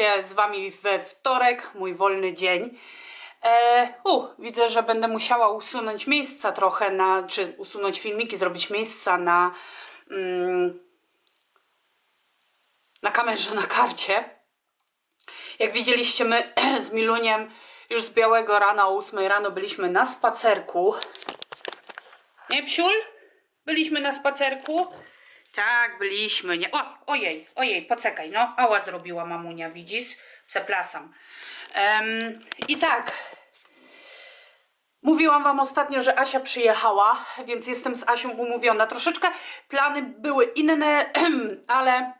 się z Wami we wtorek, mój wolny dzień. E, u, widzę, że będę musiała usunąć miejsca trochę na, czy usunąć filmiki, zrobić miejsca na, mm, na kamerze, na karcie. Jak widzieliście, my z Miluniem już z białego rana o 8 rano byliśmy na spacerku. Nie, psiul? Byliśmy na spacerku? Tak, byliśmy. Nie. O, ojej, ojej, poczekaj, no. Ała zrobiła mamunia, widzisz? Przepraszam. Em, I tak. Mówiłam wam ostatnio, że Asia przyjechała, więc jestem z Asią umówiona. Troszeczkę plany były inne, ale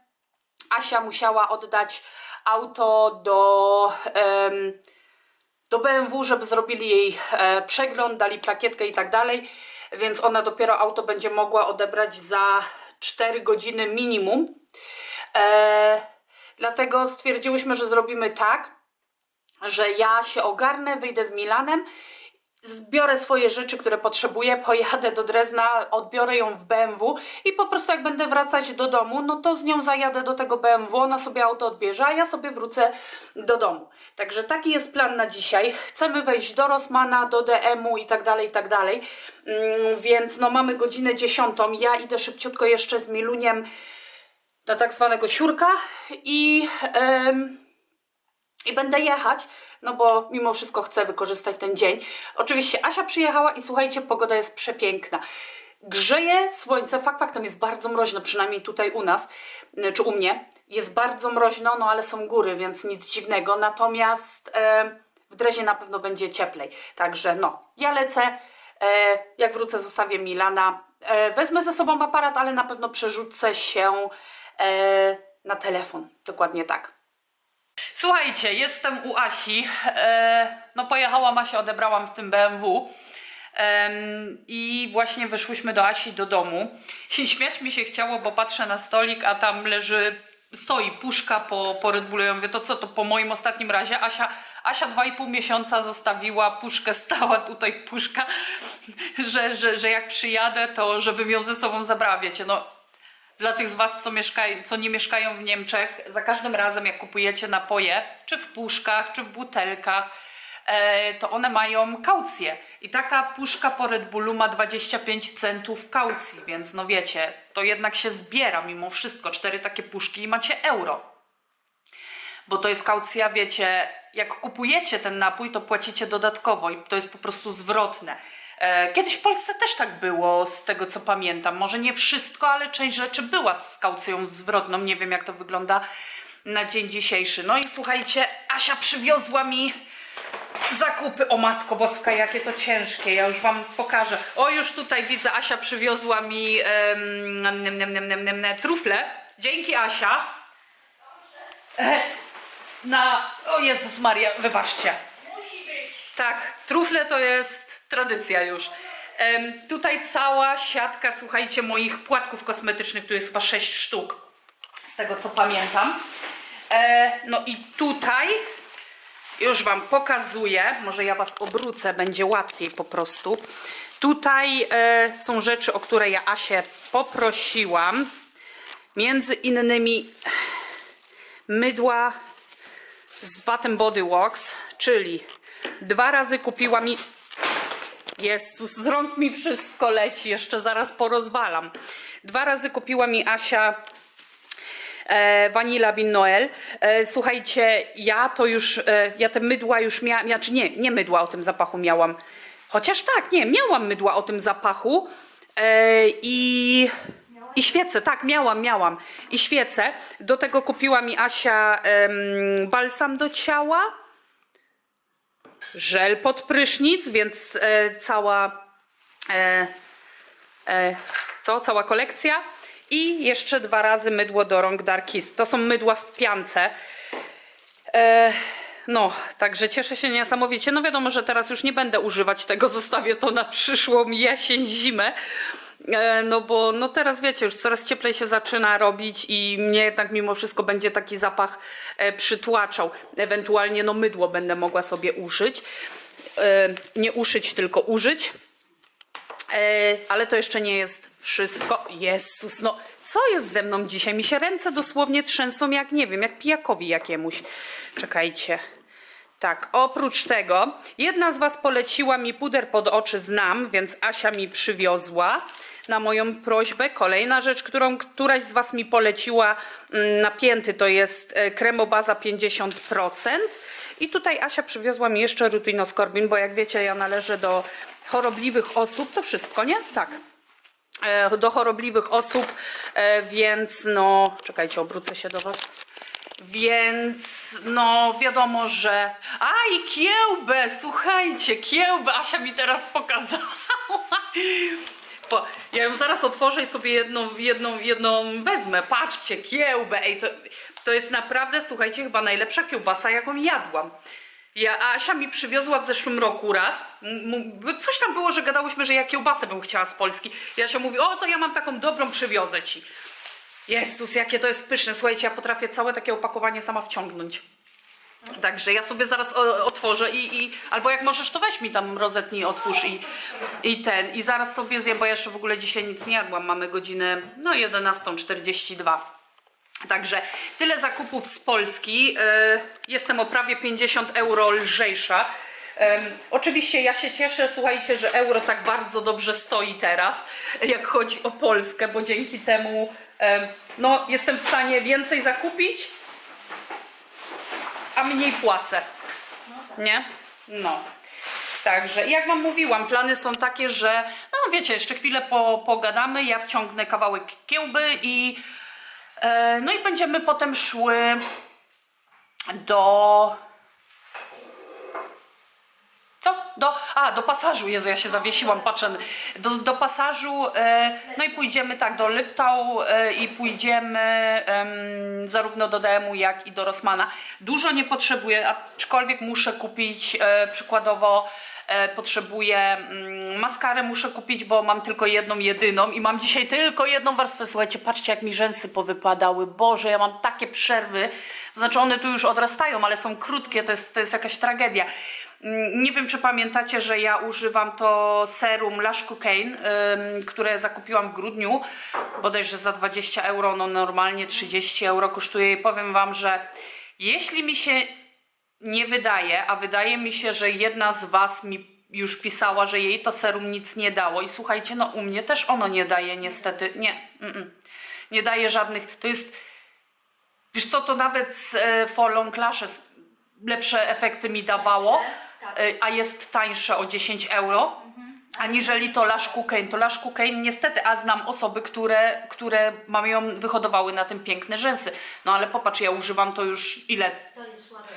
Asia musiała oddać auto do, do BMW, żeby zrobili jej e, przegląd, dali plakietkę i tak dalej, więc ona dopiero auto będzie mogła odebrać za 4 godziny minimum. E, dlatego stwierdziłyśmy, że zrobimy tak, że ja się ogarnę, wyjdę z Milanem, zbiorę swoje rzeczy, które potrzebuję, pojadę do Drezna, odbiorę ją w BMW i po prostu jak będę wracać do domu, no to z nią zajadę do tego BMW, ona sobie auto odbierze, a ja sobie wrócę do domu. Także taki jest plan na dzisiaj. Chcemy wejść do Rossmana, do DM-u i tak dalej, i tak dalej. Mm, Więc no mamy godzinę dziesiątą, ja idę szybciutko jeszcze z Miluniem na tak zwanego siurka i... em, i będę jechać, no bo mimo wszystko chcę wykorzystać ten dzień. Oczywiście Asia przyjechała i słuchajcie, pogoda jest przepiękna. Grzeje słońce, fakt faktem jest bardzo mroźno, przynajmniej tutaj u nas, y, czy u mnie. Jest bardzo mroźno, no ale są góry, więc nic dziwnego. Natomiast e, w Drezie na pewno będzie cieplej. Także no, ja lecę. E, jak wrócę, zostawię Milana. E, wezmę ze sobą aparat, ale na pewno przerzucę się e, na telefon. Dokładnie tak. Słuchajcie, jestem u Asi. E, no pojechałam Asię, odebrałam w tym BMW. I właśnie wyszłyśmy do Asi do domu. I śmiać mi się chciało, bo patrzę na stolik, a tam leży, stoi puszka po, po Red Bullu. Ja mówię, to co, to po moim ostatnim razie Asia, Asia dwa i pół miesiąca zostawiła puszkę, stała tutaj puszka, że, że, że jak przyjadę, to żebym ją ze sobą zabrała, wiecie, no dla tych z Was, co, mieszkają, co nie mieszkają w Niemczech, za każdym razem, jak kupujecie napoje, czy w puszkach, czy w butelkach, e, to one mają kaucję. I taka puszka po Red Bullu ma 25 centów kaucji, więc no wiecie, to jednak się zbiera mimo wszystko. Cztery takie puszki i macie euro. Bo to jest kaucja, wiecie, jak kupujecie ten napój, to płacicie dodatkowo i to jest po prostu zwrotne. E, Kiedyś w Polsce też tak było, z tego co pamiętam. Może nie wszystko, ale część rzeczy była z kaucją zwrotną. Nie wiem, jak to wygląda na dzień dzisiejszy. No i słuchajcie, Asia przywiozła mi zakupy. O matko boska, jakie to ciężkie. Ja już wam pokażę. O, już tutaj widzę, Asia przywiozła mi em, nem, nem, nem, nem, nem, trufle. Dzięki, Asia. E, Na, o Jezus Maria, wybaczcie. Tak, trufle to jest tradycja już. Tutaj cała siatka, słuchajcie, moich płatków kosmetycznych, tu jest chyba 6 sztuk, z tego co pamiętam. E, no i tutaj już Wam pokazuję, może ja Was obrócę, będzie łatwiej po prostu. Tutaj e, są rzeczy, o które ja Asię poprosiłam. Między innymi mydła z and Body Works, czyli dwa razy kupiła mi Jezus, z rąk mi wszystko leci, jeszcze zaraz porozwalam. Dwa razy kupiła mi Asia e, Vanilla Bin Noel. E, słuchajcie, ja to już, e, ja te mydła już miałam, znaczy nie, nie mydła o tym zapachu miałam. Chociaż tak, nie, miałam mydła o tym zapachu e, i... I świece, tak, miałam, miałam. I świece. Do tego kupiła mi Asia balsam do ciała żel pod prysznic, więc e, cała e, e, co? Cała kolekcja. I jeszcze dwa razy mydło do rąk Darkis. To są mydła w piance. E, no, także cieszę się niesamowicie. No wiadomo, że teraz już nie będę używać tego, zostawię to na przyszłą jesień, zimę. E, No bo no teraz wiecie, już coraz cieplej się zaczyna robić i mnie jednak mimo wszystko będzie taki zapach e, przytłaczał. Ewentualnie no mydło będę mogła sobie użyć. E, Nie uszyć, tylko użyć. Ale to jeszcze nie jest Wszystko, Jezus, no co jest ze mną dzisiaj? Mi się ręce dosłownie trzęsą jak, nie wiem, jak pijakowi jakiemuś. Czekajcie. Tak, oprócz tego, jedna z Was poleciła mi puder pod oczy znam, więc Asia mi przywiozła na moją prośbę. Kolejna rzecz, którą któraś z Was mi poleciła, mm, napięty, to jest e, kremobaza 50%. I tutaj Asia przywiozła mi jeszcze rutinoskorbin, bo jak wiecie, ja należę do chorobliwych osób. To wszystko, nie? Tak e, do chorobliwych osób, e, więc no, czekajcie, obrócę się do Was. Więc no wiadomo, że. A i kiełbę, słuchajcie, kiełbę Asia mi teraz pokazała. Bo ja ją zaraz otworzę i sobie jedną, jedną, jedną wezmę. Patrzcie, kiełbę. Ej, to, to jest naprawdę, słuchajcie, chyba najlepsza kiełbasa, jaką jadłam. Ja, Asia mi przywiozła w zeszłym roku raz. Coś tam było, że gadałyśmy, że ja kiełbasę bym chciała z Polski. I Asia mówi, o to ja mam taką dobrą, przywiozę ci. Jezus, jakie to jest pyszne. Słuchajcie, ja potrafię całe takie opakowanie sama wciągnąć. Także ja sobie zaraz o, otworzę i, i albo jak możesz, to weź mi tam rozetnij, otwórz i, i ten. I zaraz sobie zjem, bo ja jeszcze w ogóle dzisiaj nic nie jadłam. Mamy godzinę no 11.42. Także tyle zakupów z Polski. Yy, Jestem o prawie 50 euro lżejsza. Oczywiście ja się cieszę, słuchajcie, że euro tak bardzo dobrze stoi teraz, jak chodzi o Polskę, bo dzięki temu em, no, jestem w stanie więcej zakupić, a mniej płacę. Nie? No. Także jak Wam mówiłam, plany są takie, że no wiecie, jeszcze chwilę po, pogadamy, ja wciągnę kawałek kiełby i e, no i będziemy potem szły do co? Do, a, do pasażu. Jezu, ja się zawiesiłam, patrzę. Do, do pasażu, e, no i pójdziemy tak do Lyptał e, i pójdziemy em, zarówno do DM-u, jak i do Rossmana. Dużo nie potrzebuję, aczkolwiek muszę kupić e, przykładowo e, potrzebuję mm, maskarę, muszę kupić, bo mam tylko jedną, jedyną i mam dzisiaj tylko jedną warstwę. Słuchajcie, patrzcie jak mi rzęsy powypadały. Boże, ja mam takie przerwy. Znaczy one tu już odrastają, ale są krótkie, to jest, to jest jakaś tragedia. Mm, Nie wiem, czy pamiętacie, że ja używam to serum Lash Cocaine, które zakupiłam w grudniu, bodajże za 20 euro, no normalnie 30 euro kosztuje. I powiem Wam, że jeśli mi się nie wydaje, a wydaje mi się, że jedna z Was mi już pisała, że jej to serum nic nie dało. I słuchajcie, no u mnie też ono nie daje niestety, nie, mm-mm. nie daje żadnych, to jest Wiesz co, to nawet z e, For Long Lashes lepsze efekty mi dawało, E, a jest tańsze o 10 euro. Aniżeli to Lash Cocaine. To Lash Cocaine niestety, a znam osoby, które, które mają, wyhodowały na tym piękne rzęsy. No ale popatrz, ja używam to już ile? To jest słabe.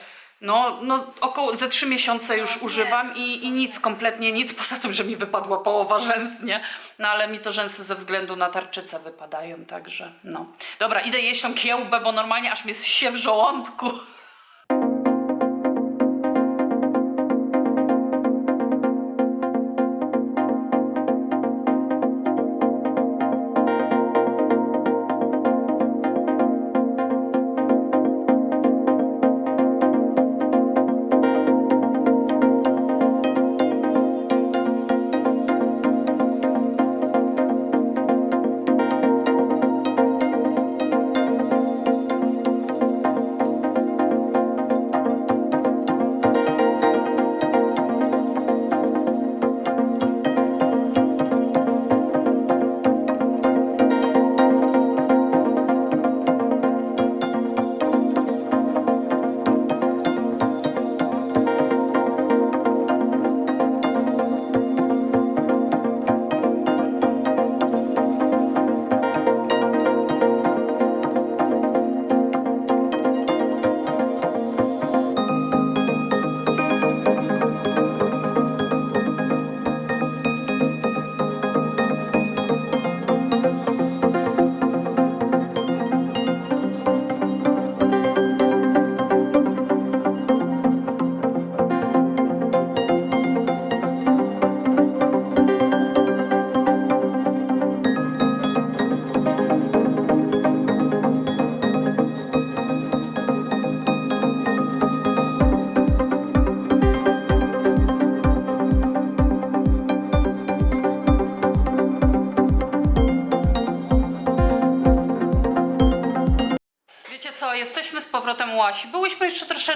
No, no około ze 3 miesiące już nie. używam i, i nic, kompletnie nic, poza tym, że mi wypadła połowa rzęs, nie? No ale mi to rzęsy ze względu na tarczycę wypadają, także no. Dobra, idę jeść tą kiełbę, bo normalnie aż mnie się w żołądku.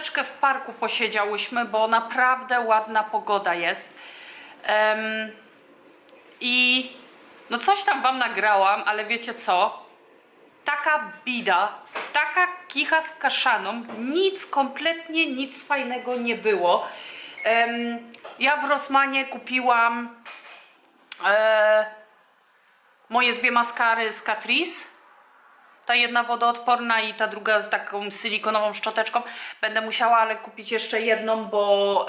Troszeczkę w parku, posiedziałyśmy, bo naprawdę ładna pogoda jest. Em, I no coś tam wam nagrałam, ale wiecie co? Taka bida, taka kicha z kaszaną, nic, kompletnie nic fajnego nie było. Em, ja w Rosmanie kupiłam e, moje dwie maskary z Catrice. Ta jedna wodoodporna i ta druga z taką silikonową szczoteczką. Będę musiała ale kupić jeszcze jedną, bo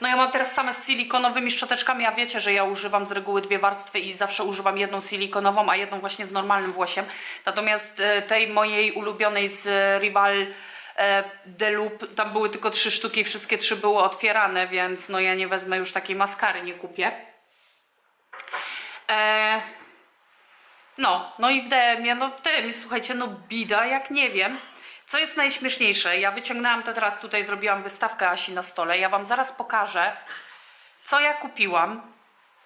no ja mam teraz same z silikonowymi szczoteczkami, a wiecie, że ja używam z reguły dwie warstwy i zawsze używam jedną silikonową, a jedną właśnie z normalnym włosiem. Natomiast e, tej mojej ulubionej z Rival e, Deloop, tam były tylko trzy sztuki wszystkie trzy były otwierane, więc no ja nie wezmę już takiej maskary, nie kupię. E, no, no i w DM-ie, no w DM-ie, słuchajcie, no bida, jak nie wiem. Co jest najśmieszniejsze, ja wyciągnęłam to teraz tutaj, zrobiłam wystawkę Asi na stole. Ja wam zaraz pokażę, co ja kupiłam.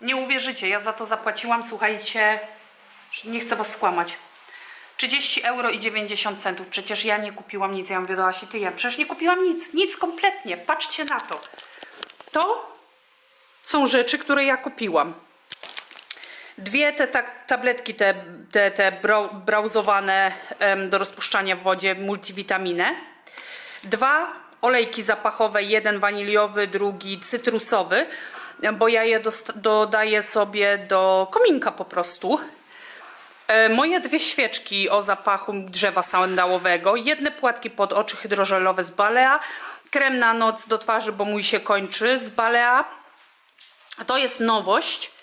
Nie uwierzycie, ja za to zapłaciłam, słuchajcie, nie chcę was skłamać. 30 euro i 90 centów. Przecież ja nie kupiłam nic. Ja mówię do Asi, ty ja przecież nie kupiłam nic, nic kompletnie. Patrzcie na to. To są rzeczy, które ja kupiłam. Dwie te ta, tabletki, te, te, te brau, brauzowane do rozpuszczania w wodzie, multivitaminę. Dwa olejki zapachowe, jeden waniliowy, drugi cytrusowy, bo ja je dodaję sobie do kominka po prostu. E, Moje dwie świeczki o zapachu drzewa sandałowego, jedne płatki pod oczy hydrożelowe z Balea, krem na noc do twarzy, bo mój się kończy z Balea. To jest nowość.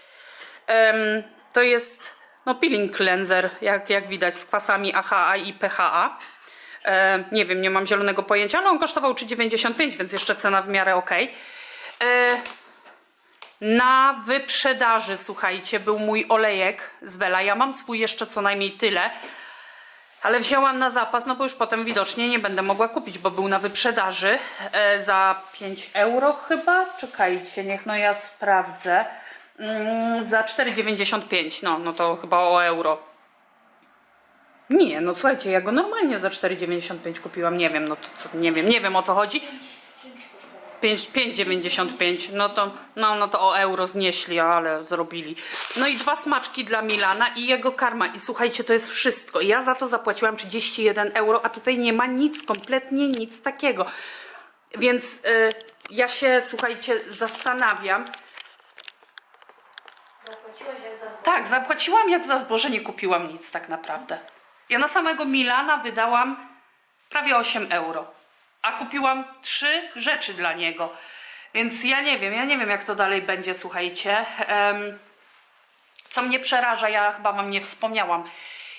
To jest no, peeling cleanser, jak, jak widać, z kwasami AHA i PHA. Nie wiem, nie mam zielonego pojęcia, ale on kosztował 3,95, więc jeszcze cena w miarę ok. E, na wyprzedaży, słuchajcie, był mój olejek z Wela. Ja mam swój jeszcze co najmniej tyle, ale wzięłam na zapas, no bo już potem widocznie nie będę mogła kupić, bo był na wyprzedaży e, za 5 euro chyba. Czekajcie, niech no ja sprawdzę. Mm, za 4,95, no, no to chyba o euro. Nie, no słuchajcie, ja go normalnie za 4,95 kupiłam, nie wiem, no to co, nie wiem, nie wiem o co chodzi. 5 5,95, no to, no, no to o euro znieśli, ale zrobili. No i dwa smaczki dla Milana i jego karma. I słuchajcie, to jest wszystko. Ja za to zapłaciłam 31 euro, a tutaj nie ma nic, kompletnie nic takiego. Więc y, ja się, słuchajcie, zastanawiam, Zapłaciłaś jak za zboże. Tak, zapłaciłam jak za zboże, nie kupiłam nic tak naprawdę. Ja na samego Milana wydałam prawie 8 euro, a kupiłam trzy rzeczy dla niego. Więc ja nie wiem, ja nie wiem jak to dalej będzie, słuchajcie. Em, co mnie przeraża, ja chyba wam nie wspomniałam.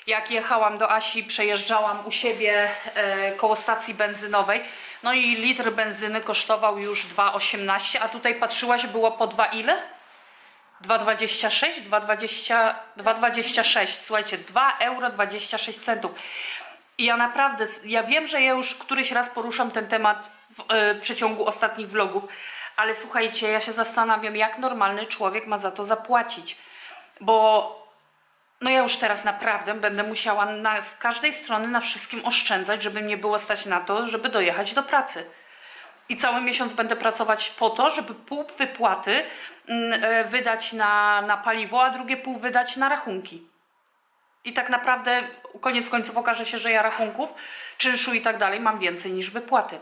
Jak jechałam do Asi, przejeżdżałam u siebie e, koło stacji benzynowej. No i litr benzyny kosztował już 2,18, a tutaj patrzyłaś, było po 2 ile? 2,26? 2,20 2,26. Słuchajcie, 2 euro 26 centów. I ja naprawdę, ja wiem, że ja już któryś raz poruszam ten temat w e, przeciągu ostatnich vlogów, ale słuchajcie, ja się zastanawiam, jak normalny człowiek ma za to zapłacić. Bo no ja już teraz naprawdę będę musiała na, z każdej strony na wszystkim oszczędzać, żeby mnie było stać na to, żeby dojechać do pracy. I cały miesiąc będę pracować po to, żeby pół wypłaty mm, e, wydać na, na paliwo, a drugie pół wydać na rachunki. I tak naprawdę koniec końców okaże się, że ja rachunków, czynszu i tak dalej mam więcej niż wypłaty.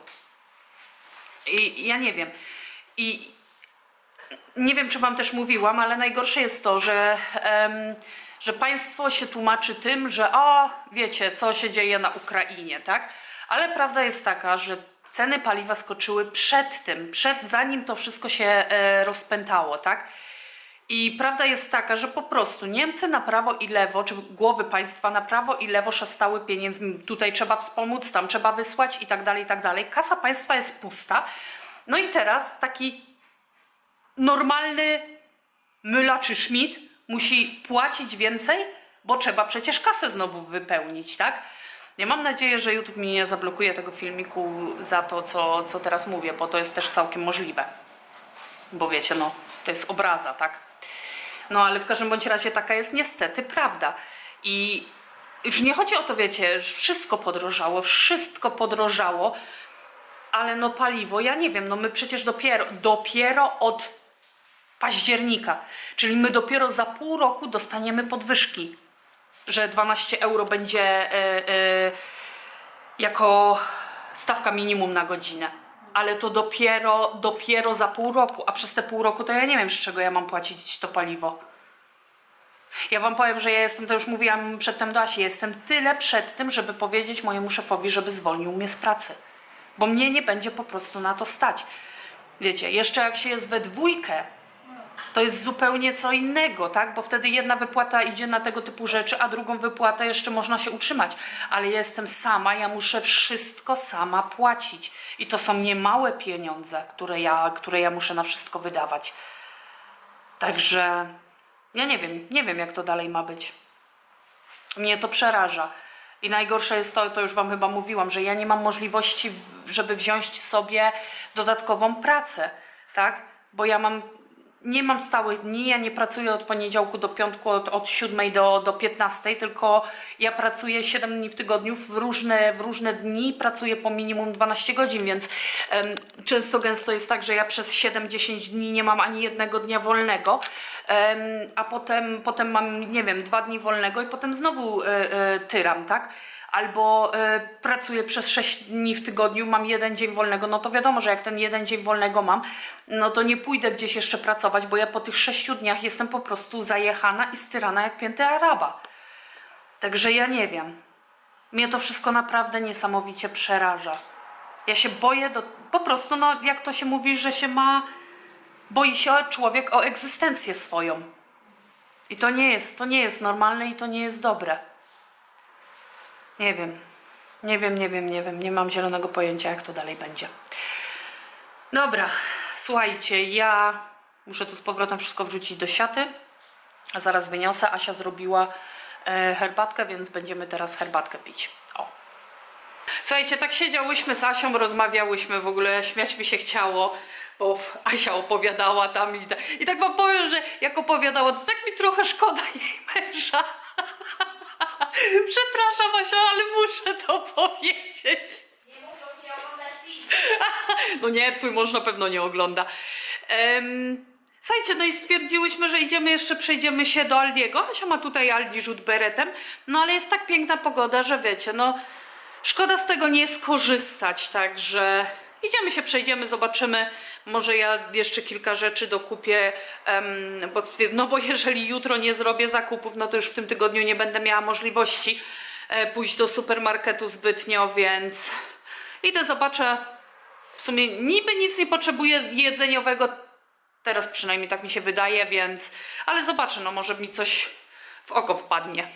I ja nie wiem. I nie wiem, czy Wam też mówiłam, ale najgorsze jest to, że, em, że państwo się tłumaczy tym, że o, wiecie, co się dzieje na Ukrainie, tak? Ale prawda jest taka, że ceny paliwa skoczyły przed tym, przed, zanim to wszystko się e, rozpętało, tak? I prawda jest taka, że po prostu Niemcy na prawo i lewo, czy głowy państwa na prawo i lewo szastały pieniędzmi. Tutaj trzeba wspomóc, tam trzeba wysłać i tak dalej, i tak dalej. Kasa państwa jest pusta. No i teraz taki normalny Müller czy Schmidt musi płacić więcej, bo trzeba przecież kasę znowu wypełnić, tak? Ja mam nadzieję, że YouTube mi nie zablokuje tego filmiku za to, co, co teraz mówię, bo to jest też całkiem możliwe. Bo wiecie, no, to jest obraza, tak? No ale w każdym bądź razie taka jest niestety prawda. I już nie chodzi o to, wiecie, że wszystko podrożało, wszystko podrożało, ale no paliwo, ja nie wiem, no my przecież dopiero, dopiero od października, czyli my dopiero za pół roku dostaniemy podwyżki, że 12 euro będzie e, e, jako stawka minimum na godzinę. Ale to dopiero, dopiero za pół roku, a przez te pół roku to ja nie wiem, z czego ja mam płacić to paliwo. Ja wam powiem, że ja jestem, to już mówiłam przedtem do Asi, jestem tyle przed tym, żeby powiedzieć mojemu szefowi, żeby zwolnił mnie z pracy. Bo mnie nie będzie po prostu na to stać. Wiecie, jeszcze jak się jest we dwójkę, to jest zupełnie co innego, tak? Bo wtedy jedna wypłata idzie na tego typu rzeczy, a drugą wypłatę jeszcze można się utrzymać. Ale ja jestem sama, ja muszę wszystko sama płacić. I to są niemałe pieniądze, które ja, które ja muszę na wszystko wydawać. Także ja nie wiem, nie wiem jak to dalej ma być. Mnie to przeraża. I najgorsze jest to, to już Wam chyba mówiłam, że ja nie mam możliwości, żeby wziąć sobie dodatkową pracę, tak? Bo ja mam, nie mam stałych dni, ja nie pracuję od poniedziałku do piątku, od, od 7 do, do 15, tylko ja pracuję 7 dni w tygodniu, w różne, w różne dni pracuję po minimum 12 godzin, więc często gęsto jest tak, że ja przez 7-10 dni nie mam ani jednego dnia wolnego, a potem, potem mam, nie wiem, dwa dni wolnego i potem znowu e, e, tyram, tak? Albo e, pracuję przez 6 dni w tygodniu, mam jeden dzień wolnego, no to wiadomo, że jak ten jeden dzień wolnego mam, no to nie pójdę gdzieś jeszcze pracować, bo ja po tych 6 dniach jestem po prostu zajechana i styrana jak pięty Araba. Także ja nie wiem. Mnie to wszystko naprawdę niesamowicie przeraża. Ja się boję do, po prostu, no jak to się mówi, że się ma, boi się człowiek o egzystencję swoją. I to nie jest, to nie jest normalne i to nie jest dobre. Nie wiem. Nie wiem, nie wiem, nie wiem. Nie mam zielonego pojęcia, jak to dalej będzie. Dobra, słuchajcie, ja muszę tu z powrotem wszystko wrzucić do siaty. A zaraz wyniosę. Asia zrobiła e, herbatkę, więc będziemy teraz herbatkę pić. O. Słuchajcie, tak siedziałyśmy z Asią, rozmawiałyśmy w ogóle, śmiać mi się chciało, bo Asia opowiadała tam i, ta, i tak wam powiem, że jak opowiadała, to tak mi trochę szkoda jej męża. Przepraszam Asia, ale muszę to powiedzieć. No nie, twój mąż na pewno nie ogląda. Em, słuchajcie, no i stwierdziłyśmy, że idziemy jeszcze, przejdziemy się do Aldiego. Asia ma tutaj Aldi rzut beretem, no ale jest tak piękna pogoda, że wiecie, no szkoda z tego nie skorzystać, także idziemy się, przejdziemy, zobaczymy. Może ja jeszcze kilka rzeczy dokupię, bo, no bo jeżeli jutro nie zrobię zakupów, no to już w tym tygodniu nie będę miała możliwości e, pójść do supermarketu zbytnio, więc idę, zobaczę. W sumie niby nic nie potrzebuję jedzeniowego, teraz przynajmniej tak mi się wydaje, więc... Ale zobaczę, no może mi coś w oko wpadnie.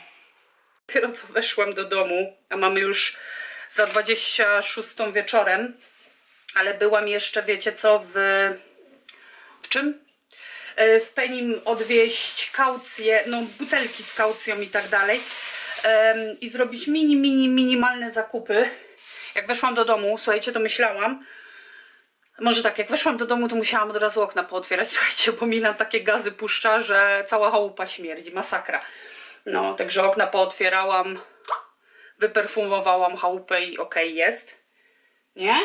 Dopiero co weszłam do domu, a mamy już za 26 wieczorem, ale byłam jeszcze, wiecie co, w... w czym? E, W Penim odwieźć kaucję, no butelki z kaucją i tak dalej i zrobić mini, mini, minimalne zakupy. Jak weszłam do domu, słuchajcie, to myślałam, może tak, jak weszłam do domu, to musiałam od razu okna pootwierać, słuchajcie, bo Milan takie gazy puszcza, że cała chałupa śmierdzi, masakra. No, także okna pootwierałam, wyperfumowałam chałupę i okej jest. Nie?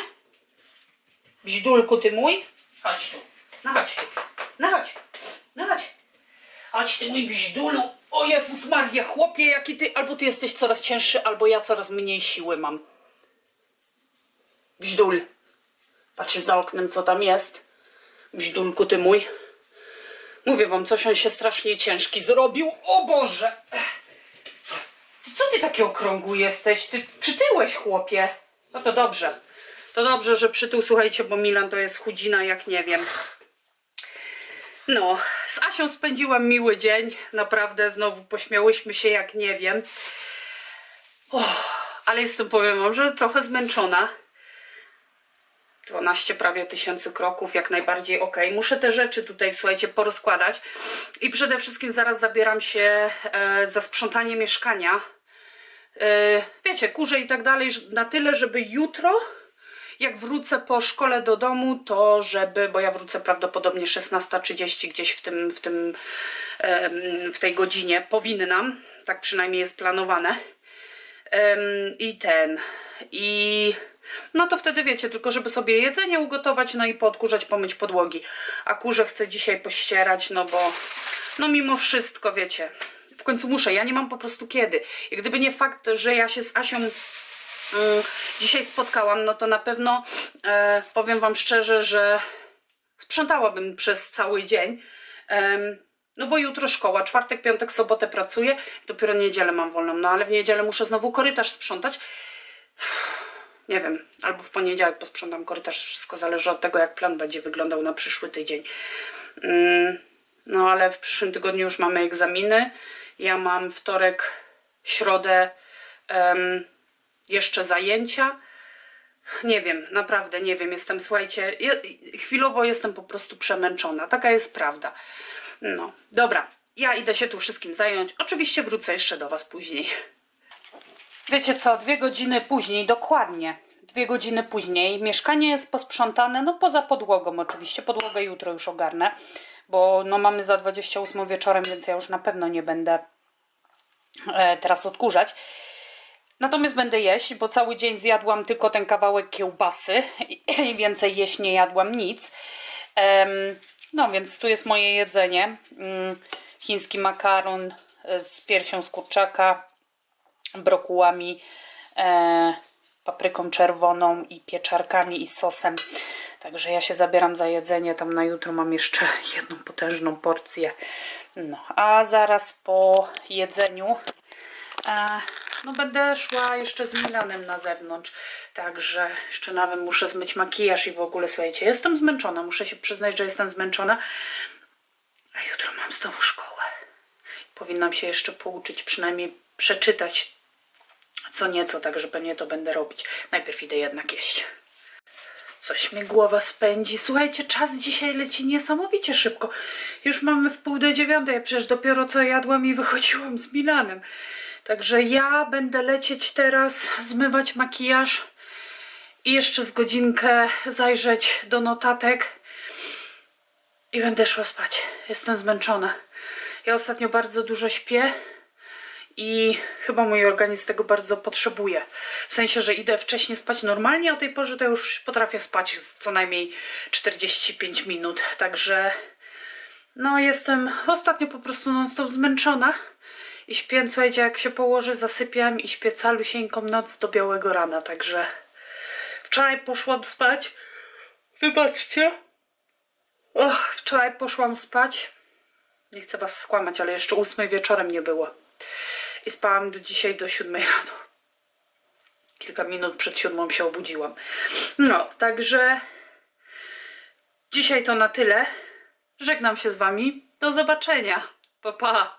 Bźdulku ty mój? Chodź tu, no chodź tu, no chodź, no chodź. Chodź ty mój bźdulu. O Jezus Maria, chłopie, jaki ty, albo ty jesteś coraz cięższy, albo ja coraz mniej siły mam. Bźdul. Patrzę za oknem, co tam jest. Bźdulku ty mój. Mówię wam, coś on się strasznie ciężki zrobił. O Boże! Co ty taki okrągły jesteś? Ty przytyłeś, chłopie. No to dobrze. To dobrze, że przytył, słuchajcie, bo Milan to jest chudzina jak nie wiem. No, z Asią spędziłam miły dzień. Naprawdę znowu pośmiałyśmy się jak nie wiem. Uff, ale jestem, powiem wam, że trochę zmęczona. 12 prawie tysięcy kroków, jak najbardziej ok. Muszę te rzeczy tutaj, słuchajcie, porozkładać. I przede wszystkim zaraz zabieram się e, za sprzątanie mieszkania. E, wiecie, kurze i tak dalej, na tyle, żeby jutro, jak wrócę po szkole do domu, to żeby, bo ja wrócę prawdopodobnie 16.30 gdzieś w tym, w tym, w tej godzinie, powinnam, tak przynajmniej jest planowane, I ten. I no to wtedy wiecie, tylko żeby sobie jedzenie ugotować, no i podkurzać, pomyć podłogi. A kurze chcę dzisiaj pościerać, no bo no mimo wszystko, wiecie, w końcu muszę, ja nie mam po prostu kiedy. I gdyby nie fakt, że ja się z Asią dzisiaj spotkałam, no to na pewno e, powiem Wam szczerze, że sprzątałabym przez cały dzień. No bo jutro szkoła, czwartek, piątek, sobotę pracuję, dopiero niedzielę mam wolną, no ale w niedzielę muszę znowu korytarz sprzątać. Nie wiem, albo w poniedziałek posprzątam korytarz, wszystko zależy od tego, jak plan będzie wyglądał na przyszły tydzień. Mm, no ale w przyszłym tygodniu już mamy egzaminy. Ja mam wtorek, środę jeszcze zajęcia. Nie wiem, naprawdę nie wiem. Jestem, słuchajcie, chwilowo jestem po prostu przemęczona. Taka jest prawda. No, dobra. Ja idę się tu wszystkim zająć. Oczywiście wrócę jeszcze do Was później. Wiecie co, dwie godziny później, dokładnie. Dwie godziny później. Mieszkanie jest posprzątane, no poza podłogą oczywiście. Podłogę jutro już ogarnę, bo no mamy za 28 wieczorem, więc ja już na pewno nie będę e, teraz odkurzać. Natomiast będę jeść, bo cały dzień zjadłam tylko ten kawałek kiełbasy i, więcej jeść nie jadłam nic. No więc tu jest moje jedzenie. Mm, chiński makaron e, z piersią z kurczaka, brokułami, e, papryką czerwoną i pieczarkami i sosem. Także ja się zabieram za jedzenie. Tam na jutro mam jeszcze jedną potężną porcję. No, a zaraz po jedzeniu e, no będę szła jeszcze z Milanem na zewnątrz. Także jeszcze nawet muszę zmyć makijaż i w ogóle słuchajcie, jestem zmęczona. Muszę się przyznać, że jestem zmęczona. A jutro mam znowu szkołę. Powinnam się jeszcze pouczyć, przynajmniej przeczytać co nieco, także pewnie to będę robić. Najpierw idę jednak jeść. Coś mi głowa spędzi. Słuchajcie, czas dzisiaj leci niesamowicie szybko. Już mamy w pół do dziewiątej, przecież dopiero co jadłam i wychodziłam z Milanem. Także ja będę lecieć teraz, zmywać makijaż i jeszcze z godzinkę zajrzeć do notatek i będę szła spać. Jestem zmęczona. Ja ostatnio bardzo dużo śpię i chyba mój organizm tego bardzo potrzebuje. W sensie, że idę wcześniej spać normalnie, o tej porze to już potrafię spać co najmniej 45 minut. Także no jestem ostatnio po prostu non stop zmęczona. I śpię, słuchajcie, jak się położę, zasypiam i śpię calusieńką noc do białego rana. Także wczoraj poszłam spać. Wybaczcie. Och, wczoraj poszłam spać. Nie chcę was skłamać, ale jeszcze ósmej wieczorem nie było. I spałam do dzisiaj do siódmej rano. Kilka minut przed siódmą się obudziłam. No, także dzisiaj to na tyle. Żegnam się z wami. Do zobaczenia. Pa, pa.